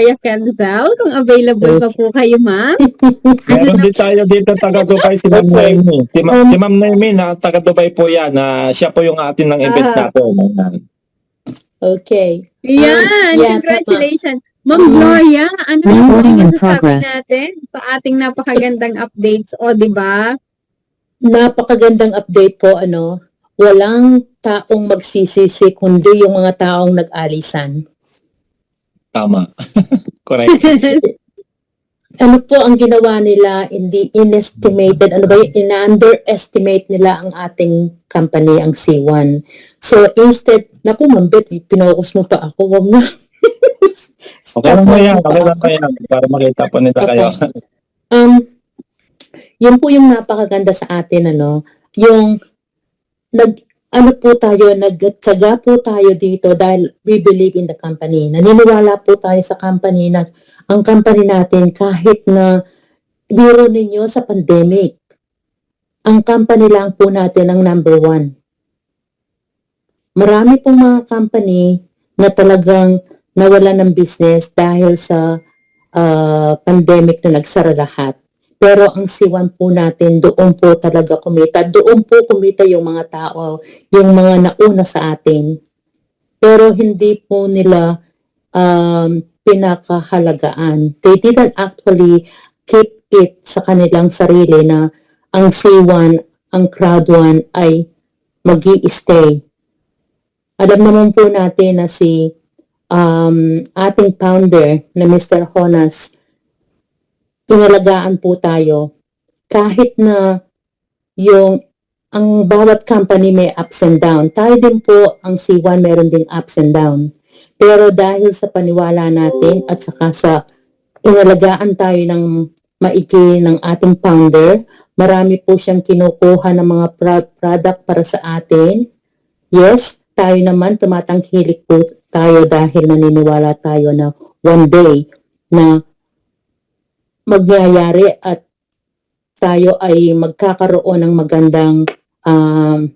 Gloria Canzal. Kung available pa po kayo, ma'am. Meron din tayo dito taga Dubai si Ma'am Okay. Naomi. Si, Ma- Um, si Ma'am Naomi na taga Dubai po yan. Na siya po yung atin ng event Ah. natin. Okay. Yan, yeah, congratulations. Ma'am Gloria, ano yung in sasabi progress. natin sa ating napakagandang updates? O, di ba? Napakagandang update po, ano, walang taong magsisisi kundi yung mga taong nag-alisan. Tama. Correct. Ano po ang ginawa nila, hindi inestimated, ano ba yun, in-underestimate nila ang ating company, ang C1. So instead, naku, mambit, pinokus mo pa ako, wag na. Okay lang po yan. Okay lang po yan. Para makita po nila kayo. Um, yun po yung napakaganda sa atin, ano, yung nag, ano po tayo, nagtsaga po tayo dito dahil we believe in the company. Naniniwala po tayo sa company na ang company natin kahit na biro ninyo sa pandemic, ang company lang po natin ang number one. Marami pong mga company na talagang nawala ng business dahil sa uh, pandemic na nagsara lahat. Pero ang C1 po natin, doon po talaga kumita. Doon po kumita yung mga tao, yung mga nauna sa atin. Pero hindi po nila um, pinakahalagaan. They didn't actually keep it sa kanilang sarili na ang C1, ang crowd 1 ay mag stay Alam naman po natin na si um, ating founder na Mr. Honas, inalagaan po tayo kahit na yung ang bawat company may ups and down. Tayo din po, ang C1 meron ding ups and down. Pero dahil sa paniwala natin at saka sa inalagaan tayo ng maigi ng ating founder, marami po siyang kinukuha ng mga pro- product para sa atin. Yes, tayo naman tumatangkilik po tayo dahil naniniwala tayo na one day na magyayari at tayo ay magkakaroon ng magandang um,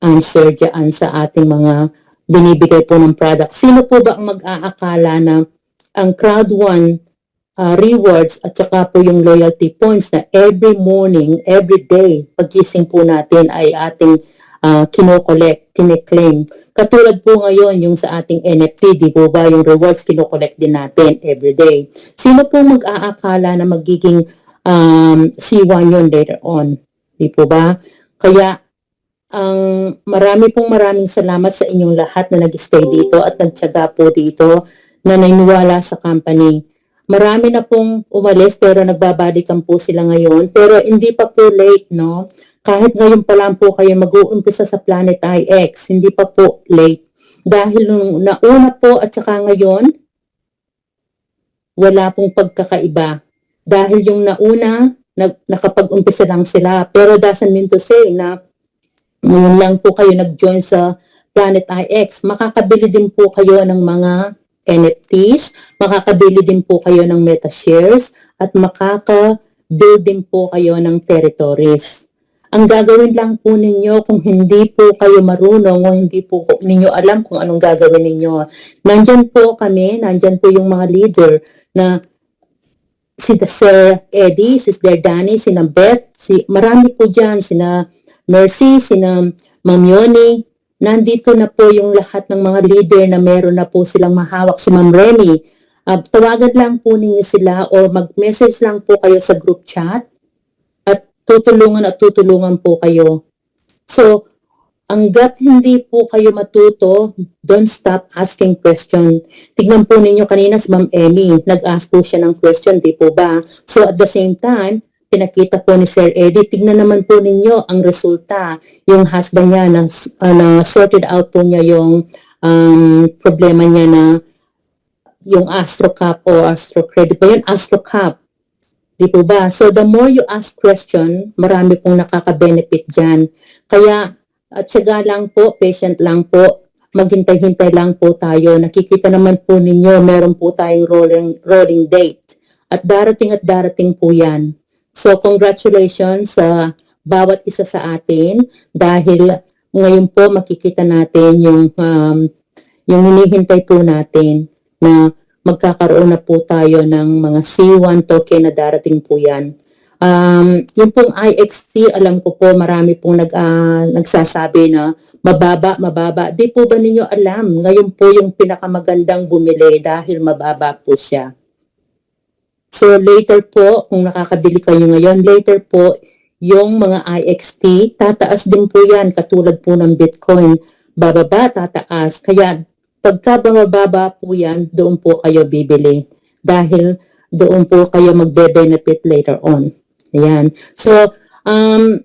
answer dyan sa ating mga binibigay po ng product. Sino po ba ang mag-aakala na ang crowd one uh, rewards at saka po yung loyalty points na every morning, every day, pagising po natin ay ating uh, kinokollect, kiniklaim. Katulad po ngayon yung sa ating NFT, di po ba yung rewards kinokollect din natin every day. Sino po mag-aakala na magiging um, C1 yun later on? Di po ba? Kaya ang marami pong maraming salamat sa inyong lahat na nag-stay dito at nagtyaga po dito na naniniwala sa company. Marami na pong umalis pero nagbabalikan po sila ngayon. Pero hindi pa po late, no? Kahit ngayon pa lang po kayo mag-uumpisa sa Planet IX, hindi pa po late. Dahil nung nauna po at saka ngayon, wala pong pagkakaiba. Dahil yung nauna, nag, nakapag-umpisa lang sila. Pero doesn't mean to say na ngayon lang po kayo nag-join sa Planet IX, makakabili din po kayo ng mga NFTs, makakabili din po kayo ng meta shares, at makaka-build din po kayo ng territories. Ang gagawin lang po ninyo kung hindi po kayo marunong o hindi po ninyo alam kung anong gagawin ninyo. Nandyan po kami, nandyan po yung mga leader na si Sir Eddie, si Sir Danny, si Beth, si, marami po dyan, sina Mercy, sina Ma'am Yoni, nandito na po yung lahat ng mga leader na meron na po silang mahawak. Si Ma'am Remy, uh, tawagan lang po ninyo sila or mag-message lang po kayo sa group chat at tutulungan at tutulungan po kayo. So, hanggat hindi po kayo matuto, don't stop asking question. Tignan po ninyo kanina si Ma'am Emmy, nag-ask po siya ng question, di po ba? So, at the same time, pinakita po ni Sir Eddie, tignan naman po ninyo ang resulta. Yung husband niya, na, uh, na sorted out po niya yung um, problema niya na yung Astro Cup o Astro Credit ba yun? Astro Cup. Di po ba? So, the more you ask question, marami pong nakaka-benefit dyan. Kaya, at syaga lang po, patient lang po, maghintay-hintay lang po tayo. Nakikita naman po ninyo, meron po tayong rolling, rolling date. At darating at darating po yan. So, congratulations sa bawat isa sa atin dahil ngayon po makikita natin yung um, yung hinihintay po natin na magkakaroon na po tayo ng mga C1 token na darating po yan. Um, yung pong IXT, alam ko po marami pong nag, ah, nagsasabi na mababa, mababa. Di po ba ninyo alam? Ngayon po yung pinakamagandang bumili dahil mababa po siya. So later po, kung nakakabili kayo ngayon, later po, yung mga IXT, tataas din po yan, katulad po ng Bitcoin. Bababa, tataas. Kaya pagka bumababa po yan, doon po kayo bibili. Dahil doon po kayo magbe-benefit later on. Ayan. So, um,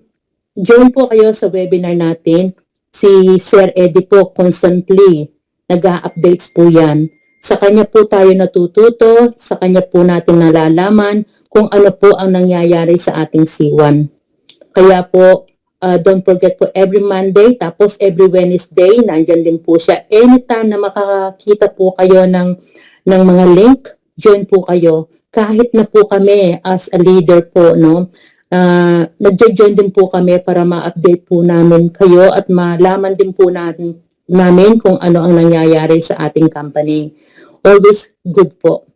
join po kayo sa webinar natin. Si Sir Eddie po constantly nag-updates po yan. Sa kanya po tayo natututo, sa kanya po natin nalalaman kung ano po ang nangyayari sa ating C1. Kaya po, uh, don't forget po every Monday, tapos every Wednesday, nandyan din po siya. Anytime na makakita po kayo ng, ng mga link, join po kayo. Kahit na po kami as a leader po, no, uh, nagjo-join din po kami para ma-update po namin kayo at malaman din po natin namin kung ano ang nangyayari sa ating company. Always good po.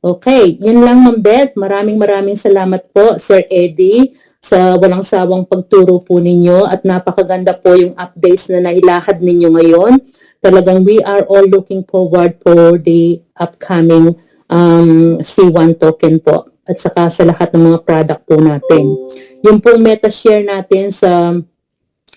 Okay, yun lang Ma'am Beth. Maraming maraming salamat po Sir Eddie sa walang sawang pagturo po ninyo at napakaganda po yung updates na nailahad ninyo ngayon. Talagang we are all looking forward for the upcoming um, C1 token po at saka sa lahat ng mga product po natin. Yung pong meta share natin sa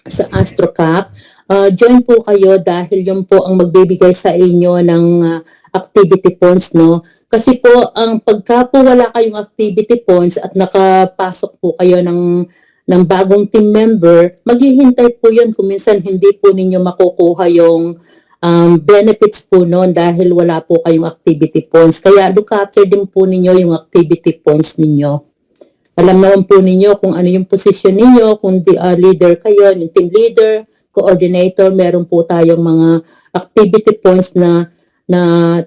sa AstroCap, uh, join po kayo dahil yun po ang magbibigay sa inyo ng uh, activity points, no? Kasi po, ang pagka po wala kayong activity points at nakapasok po kayo ng, ng bagong team member, maghihintay po yun kung minsan hindi po ninyo makukuha yung um, benefits po noon dahil wala po kayong activity points. Kaya look after din po ninyo yung activity points ninyo. Alam naman po ninyo kung ano yung position ninyo, kung di, uh, leader kayo, yung team leader, coordinator, meron po tayong mga activity points na na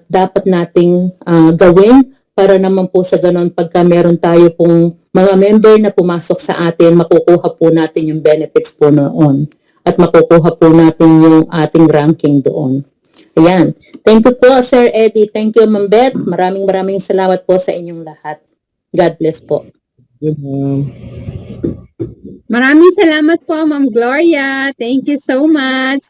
dapat nating ah, gawin para naman po sa ganon pagka meron tayo pong mga member na pumasok sa atin, makukuha po natin yung benefits po noon at makukuha po natin yung ating ranking doon. Ayan. Thank you po, Sir Eddie. Thank you, Ma'am Beth. Maraming maraming salamat po sa inyong lahat. God bless po. Maraming salamat po, Ma'am Gloria. Thank you so much.